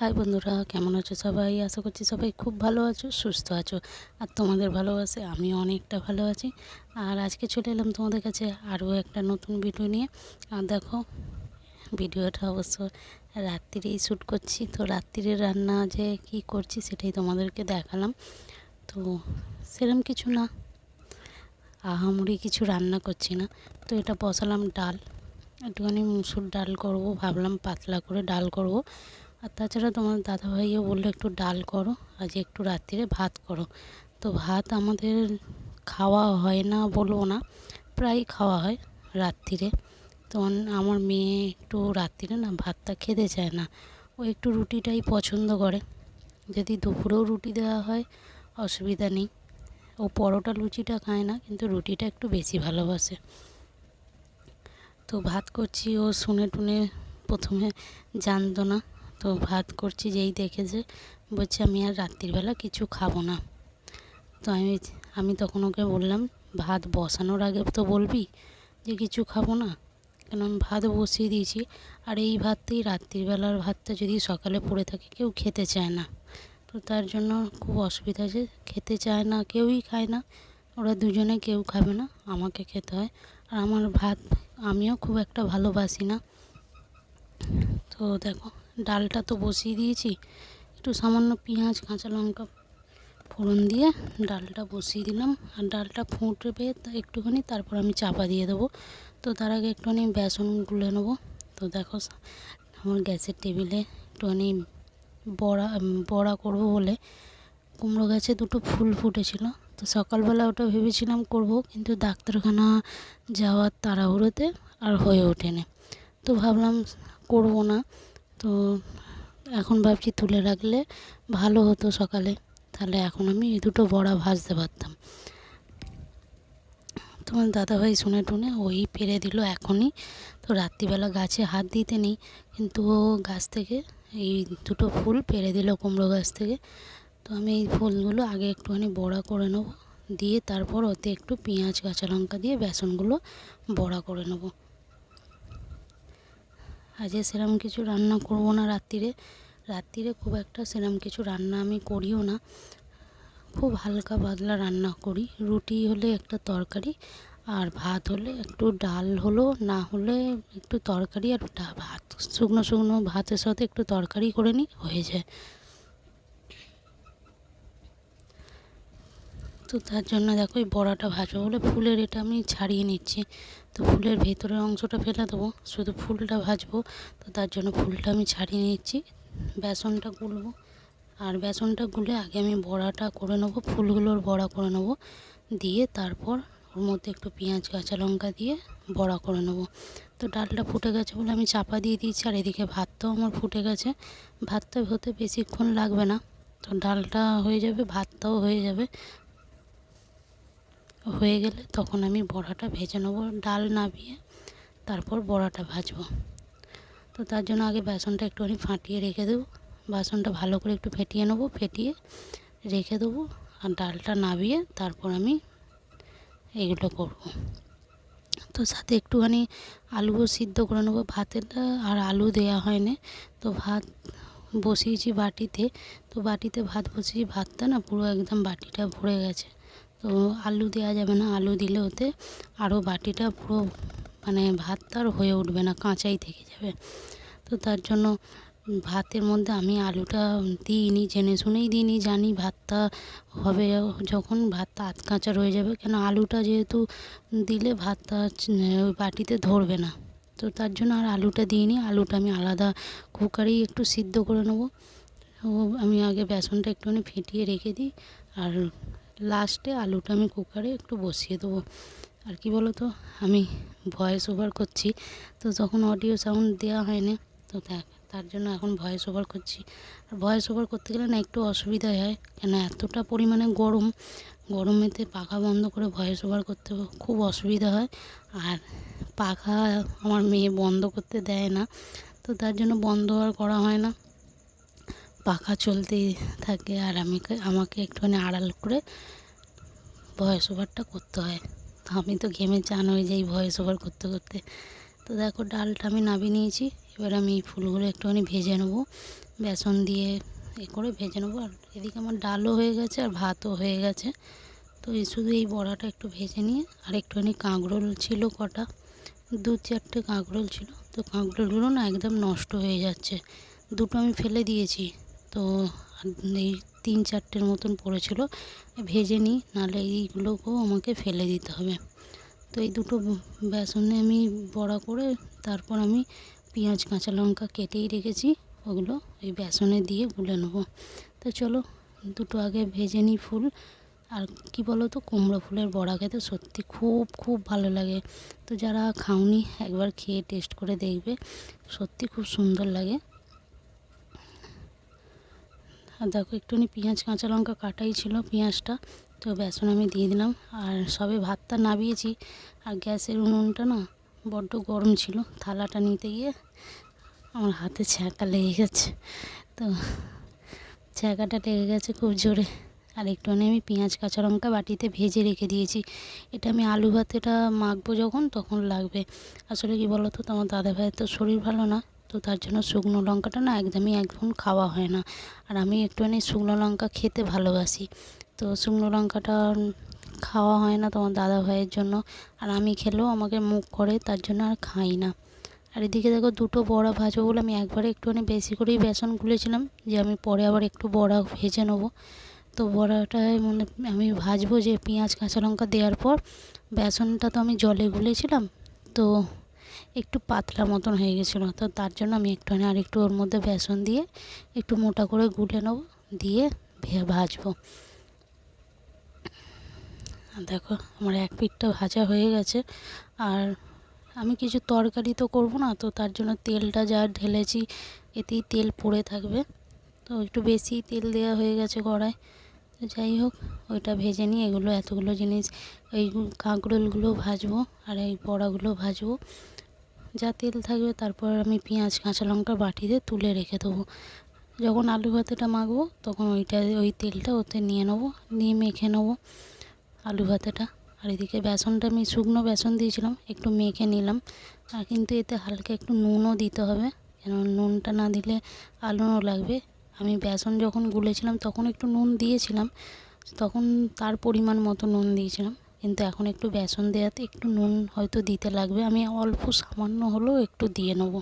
High বন্ধুরা, কেমন আছো সবাই? আশা করছি সবাই খুব ভালো আছো, সুস্থ আছো, আর তোমাদের ভালোবাসে আমি অনেকটা ভালো আছি। আর আজকে চলে এলাম তোমাদের কাছে আরও একটা নতুন ভিডিও নিয়ে। আর দেখো ভিডিওটা অবশ্য রাত্রিরেই শ্যুট করছি। তো রাত্রিরে রান্না যে কি করছি সেটাই তোমাদেরকে দেখালাম। তো সেরম কিছু না, আহামরি কিছু রান্না করছি না। তো এটা বসালাম ডাল, একটুখানি মুসুর ডাল করব, ভাবলাম পাতলা করে ডাল করব। আর তাছাড়া তোমার দাদাভাইও বলল একটু ডাল করো, আজ একটু রাত্রিরে ভাত করো। তো ভাত আমাদের খাওয়া হয় না বলব না প্রায় খাওয়া হয় রাত্রিরে। তো আমার মেয়ে একটু রাত্রিরে না ভাতটা খেতে চায় না, ও একটু রুটিটাই পছন্দ করে। যদি দুপুরেও রুটি দেওয়া হয়, অসুবিধা নেই। ও পরোটা লুচিটা খায় না, কিন্তু রুটিটা একটু বেশি ভালোবাসে। তো ভাত করছি ও শুনে টুনে প্রথমে জানতো না। তো ভাত করছি, যেই দেখেছে, বলছে আমি আর রাত্রিবেলা কিছু খাব না। তো আমি আমি তখন ওকে বললাম, ভাত বসানোর আগে তো বলবি যে কিছু খাব না? কেন আমি ভাত বসিয়ে দিয়েছি, আর এই ভাতটাই রাত্রিবেলার ভাতটা যদি সকালে পড়ে থাকে কেউ খেতে চায় না। তো তার জন্য খুব অসুবিধা আছে, খেতে চায় না, কেউই খায় না, ওরা দুজনে কেউ খাবে না, আমাকে খেতে হয়। আর আমার ভাত, আমিও খুব একটা ভালোবাসি না। তো দেখো ডালটা তো বসিয়ে দিয়েছি। একটু সামান্য পেঁয়াজ, কাঁচা লঙ্কা ফোড়ন দিয়ে ডালটা বসিয়ে দিলাম। আর ডালটা ফুটবে একটুখানি তারপর আমি চাপা দিয়ে দেবো। তো তার আগে একটুখানি বেসন গুলে নেব। তো দেখো আমার গ্যাসের টেবিলে একটুখানি বড়া বড়া করব বলে কুমড়ো গাছে দুটো ফুল ফুটেছিল। তো সকালবেলা ওটা ভেবেছিলাম করব, কিন্তু ডাক্তারখানা যাওয়ার তাড়াহুড়োতে আর হয়ে ওঠেনি। তো ভাবলাম করব না। তো এখন ভাবছি তুলে রাখলে ভালো হতো সকালে। তাহলে এখন আমি এই দুটো বড়া ভাজতে পারতাম। তোমার দাদাভাই শুনে টুনে ওই পেরে দিল এখনই। তো রাত্রিবেলা গাছে হাত দিতে নেই, কিন্তু ও গাছ থেকে এই দুটো ফুল পেরে দিল কুমড়ো গাছ থেকে। তো আমি এই ফুলগুলো আগে একটুখানি বড়া করে নেব, দিয়ে তারপর ওতে একটু পেঁয়াজ, কাঁচা লঙ্কা দিয়ে বেসনগুলো বড়া করে নেব। আজকে সেরম কিছু রান্না করব না রাত্রিরে। রাত্রিরে খুব একটা সেরম কিছু রান্না আমি করিও না। খুব হালকা পাতলা রান্না করি। রুটি হলে একটা তরকারি, আর ভাত হলে একটু ডাল হলো, না হলে একটু তরকারি আর ভাত, শুকনো শুকনো ভাতের সাথে একটু তরকারি করে নিই, হয়ে যায়। তো তার জন্য দেখো এই বড়াটা ভাজবো বলে ফুলের এটা আমি ছাড়িয়ে নিচ্ছি। তো ফুলের ভেতরের অংশটা ফেলে দেবো, শুধু ফুলটা ভাজবো। তো তার জন্য ফুলটা আমি ছাড়িয়ে নিচ্ছি। বেসনটা গুলবো। আর বেসনটা গুলে আগে আমি বড়াটা করে নেব, ফুলগুলোর বড়া করে নেব। দিয়ে তারপর ওর মধ্যে একটু পেঁয়াজ, কাঁচা লঙ্কা দিয়ে বড়া করে নেব। তো ডালটা ফুটে গেছে বলে আমি চাপা দিয়ে দিয়েছি, আর এদিকে ভাতটাও আমার ফুটে গেছে। ভাতটা হতে বেশিক্ষণ লাগবে না। তো ডালটা হয়ে যাবে, ভাতটাও হয়ে যাবে। হয়ে গেলে তখন আমি বড়াটা ভেজে নেব, ডাল নাবিয়ে তারপর বড়াটা ভাজবো। তো তার জন্য আগে বেসনটা একটুখানি ফাটিয়ে রেখে দেবো। বাসনটা ভালো করে একটু ফেটিয়ে নেব, ফেটিয়ে রেখে দেবো আর ডালটা নাবিয়ে তারপর আমি এগুলো করব। তো সাথে একটুখানি আলুও সিদ্ধ করে নেব ভাতেরটা আর আলু দেওয়া হয়নি। তো ভাত বসিয়েছি বাটিতে, তো বাটিতে ভাত বসিয়েছি ভাতটা না পুরো একদম বাটিটা ভরে গেছে। তো আলু দেওয়া যাবে না, আলু দিলে ওতে আরও বাটিটা পুরো মানে ভাতটা আর হয়ে উঠবে না, কাঁচাই থেকে যাবে। তো তার জন্য ভাতের মধ্যে আমি আলুটা দিইনি, জেনে শুনেই দিইনি, জানি ভাতটা হবে যখন ভাতটা আধ কাঁচা রয়ে যাবে, কেন আলুটা যেহেতু দিলে ভাতটা বাটিতে ধরবে না। তো তার জন্য আর আলুটা দিইনি, আলুটা আমি আলাদা কুকারেই একটু সিদ্ধ করে নেব। আমি আগে বেসনটা একটুখানি ফেটিয়ে রেখে দিই, আর লাস্টে আলুটা আমি কুকারে একটু বসিয়ে দেবো। আর কি বলো তো আমি ভয়েস ওভার করছি, তো তখন অডিও সাউন্ড দেওয়া হয়নি, তো দেখ, তার জন্য এখন ভয়েস ওভার করছি। আর ভয়েস ওভার করতে গেলে না একটু অসুবিধাই হয়, কেন এতটা পরিমাণে গরম, গরমেতে পাখা বন্ধ করে ভয়েস ওভার করতে খুব অসুবিধা হয়। আর পাখা আমার মেয়ে বন্ধ করতে দেয় না, তো তার জন্য বন্ধ আর করা হয় না। পাখা চলতেই থাকে আর আমি আমাকে একটুখানি আড়াল করে ভয়েস ওভারটা করতে হয়। তো আমি তো ঘেমে চান হয়ে যাই ভয়েস ওভার করতে করতে। তো দেখো, ডালটা আমি নামিয়ে নিয়েছি। এবার আমি ফুলগুলো একটুখানি ভেজে নেব। বেসন দিয়ে এ করে ভেজে নেব। আর এদিকে আমার ডালও হয়ে গেছে আর ভাতও হয়ে গেছে। তো এই শুধু এই বড়াটা একটু ভেজে নিয়ে আর একটুখানি কাঁকরোল ছিল কটা। দু চারটে কাঁকরোল ছিল। তো কাঁকরোলগুলো না একদম নষ্ট হয়ে যাচ্ছে। দুটো আমি ফেলে দিয়েছি। তো এই তিন চারটের মতন পড়েছিল, ভেজে নিই, নাহলে এইগুলোকেও আমাকে ফেলে দিতে হবে। তো এই দুটো বেসনে আমি বড়া করে তারপর আমি পেঁয়াজ, কাঁচা লঙ্কা কেটেই রেখেছি, ওগুলো এই বেসনে দিয়ে গুলে নেব। তো চলো, দুটো আগে ভেজে নিই ফুল। আর কি বলো তো কুমড়ো ফুলের বড়া খেতে সত্যি খুব খুব ভালো লাগে। তো যারা খাওনি, একবার খেয়ে টেস্ট করে দেখবে, সত্যি খুব সুন্দর লাগে। আর দেখো একটুখানি পেঁয়াজ, কাঁচা লঙ্কা কাটাই ছিল পেঁয়াজটা। তো বেসন আমি দিয়ে দিলাম। আর সবে ভাতটা নাবিয়েছি আর গ্যাসের উনুনটা না বড্ড গরম ছিল। থালাটা নিতে গিয়ে আমার হাতে ছ্যাঁকা লেগে গেছে। তো ছ্যাঁকাটা লেগে গেছে খুব জোরে। আর একটুখানি আমি পেঁয়াজ, কাঁচা লঙ্কা বাটিতে ভেজে রেখে দিয়েছি। এটা আমি আলু ভাতেটা মাখবো যখন, তখন লাগবে। আসলে কি বলো তো তোমার দাদা ভাইয়ের তো শরীর ভালো না। তো তার জন্য শুকনো লঙ্কাটা না একদমই একদম খাওয়া হয় না। আর আমি একটুখানি শুকনো লঙ্কা খেতে ভালোবাসি। তো শুকনো লঙ্কাটা খাওয়া হয় না তোমার দাদা ভাইয়ের জন্য। আর আমি খেলেও আমাকে মুখ করে, তার জন্য আর খাই না। আর এদিকে দেখো দুটো বড়া ভাজবো বলে আমি একবারে একটুখানি বেশি করেই বেসন গুলেছিলাম, যে আমি পরে আবার একটু বড়া ভেজে নেব। তো বড়াটায় মানে আমি ভাজবো যে পেঁয়াজ, কাঁচা লঙ্কা দেওয়ার পর, বেসনটা তো আমি জলে গুলেছিলাম। তো একটু পাতলা মতন হয়ে গেছিল, তো তার জন্য আমি একটুখানি আর একটু ওর মধ্যে বেসন দিয়ে একটু মোটা করে গুলে নেব, দিয়ে ভাজবো। দেখো আমার এক পিঠটা ভাজা হয়ে গেছে। আর আমি কিছু তরকারি তো করব না, তো তার জন্য তেলটা যা ঢেলেছি এতেই তেল পড়ে থাকবে। তো একটু বেশি তেল দেওয়া হয়ে গেছে কড়ায়। তো যাই হোক, ওইটা ভেজে নিয়ে এগুলো এতগুলো জিনিস, এই কাঁকরোলগুলো ভাজবো আর এই বড়াগুলো ভাজবো। যা তেল থাকবে তারপর আমি পেঁয়াজ, কাঁচা লঙ্কা বাটিতে তুলে রেখে দেবো। যখন আলু ভাতেটা মাখবো, তখন ওইটা, ওই তেলটা ওতে নিয়ে নেব, নিয়ে মেখে নেব আলু ভাতেটা। আর এদিকে বেসনটা আমি শুকনো বেসন দিয়েছিলাম, একটু মেখে নিলাম। আর কিন্তু এতে হালকা একটু নুনও দিতে হবে, কেন নুনটা না দিলে আলুও লাগবে। আমি বেসন যখন গুলেছিলাম, তখন একটু নুন দিয়েছিলাম, তখন তার পরিমাণ মতো নুন দিয়েছিলাম। কিন্তু এখন একটু বেসন দেওয়াতে একটু নুন হয়তো দিতে লাগবে। আমি অল্প সামান্য হলেও একটু দিয়ে নেব।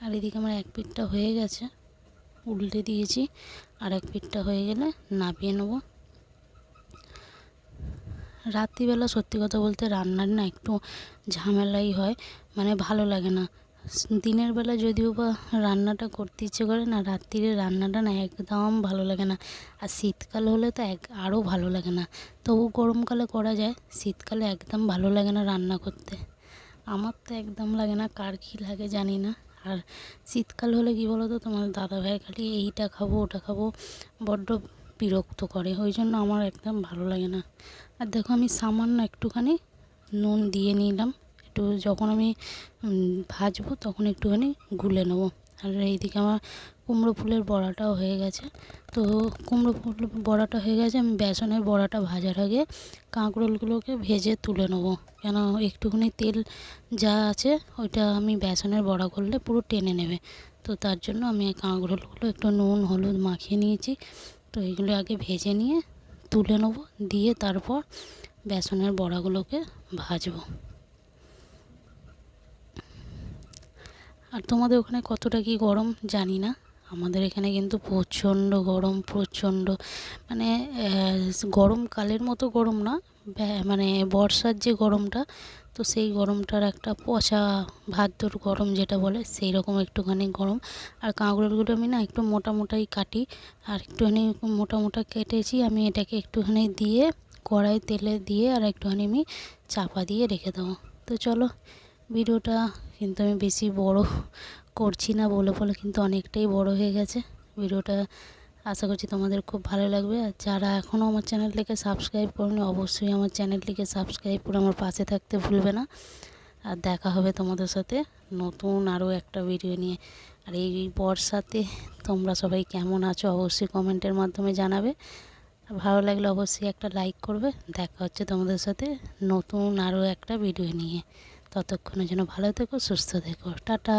আর এদিকে আমার এক পিঠটা হয়ে গেছে। উল্টে দিয়েছি। আর এক পিঠটা হয়ে গেলে নাবিয়ে নেব। রাত্রিবেলা সত্যি কথা বলতে রান্নার না একটু ঝামেলাই হয়। মানে ভালো লাগে না। দিনের বেলা যদিও বা রান্নাটা করতে ইচ্ছে করে না, রাত্রিরে রান্নাটা না একদম ভালো লাগে না। আর শীতকাল হলে তো এক আরও ভালো লাগে না। তবু গরমকালে করা যায়, শীতকালে একদম ভালো লাগে না রান্না করতে। আমার তো একদম লাগে না, কার কী লাগে জানি না। আর শীতকাল হলে কী বলো তো তোমার দাদাভাই খালি এইটা খাব, ওটা খাব, বড্ড বিরক্ত করে। ওই জন্য আমার একদম ভালো লাগে না। আর দেখো আমি সামান্য একটুখানি নুন দিয়ে নিলাম। একটু যখন আমি ভাজবো তখন একটুখানি গুলে নেব। আর এইদিকে আমার কুমড়ো ফুলের বড়াটাও হয়ে গেছে। তো কুমড়ো ফুল বড়াটা হয়ে গেছে, আমি বেসনের বড়াটা ভাজার আগে কাঁকরোলগুলোকে ভেজে তুলে নেব। কেন একটুখানি তেল যা আছে ওইটা আমি বেসনের বড়া করলে পুরো টেনে নেবে। তো তার জন্য আমি কাঁকরোলগুলো একটু নুন, হলুদ মাখিয়ে নিয়েছি। তো এগুলো আগে ভেজে নিয়ে তুলে নেব, দিয়ে তারপর বেসনের বড়াগুলোকে ভাজবো। আর তোমাদের ওখানে কতটা কি গরম জানি না। আমাদের এখানে কিন্তু প্রচণ্ড গরম, প্রচণ্ড মানে গরমকালের মতো গরম না। মানে বর্ষার যে গরমটা, তো সেই গরমটার একটা পচা ভাদ্র গরম যেটা বলে সেই রকম একটুখানি গরম। আর কাঁকড়গুলো আমি না একটু মোটা মোটাই কাটি, আর একটুখানি মোটা মোটা কেটেছি। আমি এটাকে একটুখানি দিয়ে কড়াই তেলে দিয়ে আর একটুখানি আমি চাপা দিয়ে রেখে দেবো। তো চলো, ভিডিওটা কিন্তু আমি বেশি বড় করছি না বলে বলে কিন্তু অনেকটাই বড় হয়ে গেছে। ভিডিওটা আশা করছি তোমাদের খুব ভালো লাগবে। আর যারা এখনও আমার চ্যানেলটিকে সাবস্ক্রাইব করেনি, অবশ্যই আমার চ্যানেলটিকে সাবস্ক্রাইব করে আমার পাশে থাকতে ভুলবে না। আর দেখা হবে তোমাদের সাথে নতুন আরও একটা ভিডিও নিয়ে। আর এই বর্ষাতে তোমরা সবাই কেমন আছো অবশ্যই কমেন্টের মাধ্যমে জানাবে। ভালো লাগলে অবশ্যই একটা লাইক করবে। দেখা হচ্ছে তোমাদের সাথে নতুন আরও একটা ভিডিও নিয়ে। ততক্ষণের যেন ভালো থেকো সুস্থ থেকো। টাটা।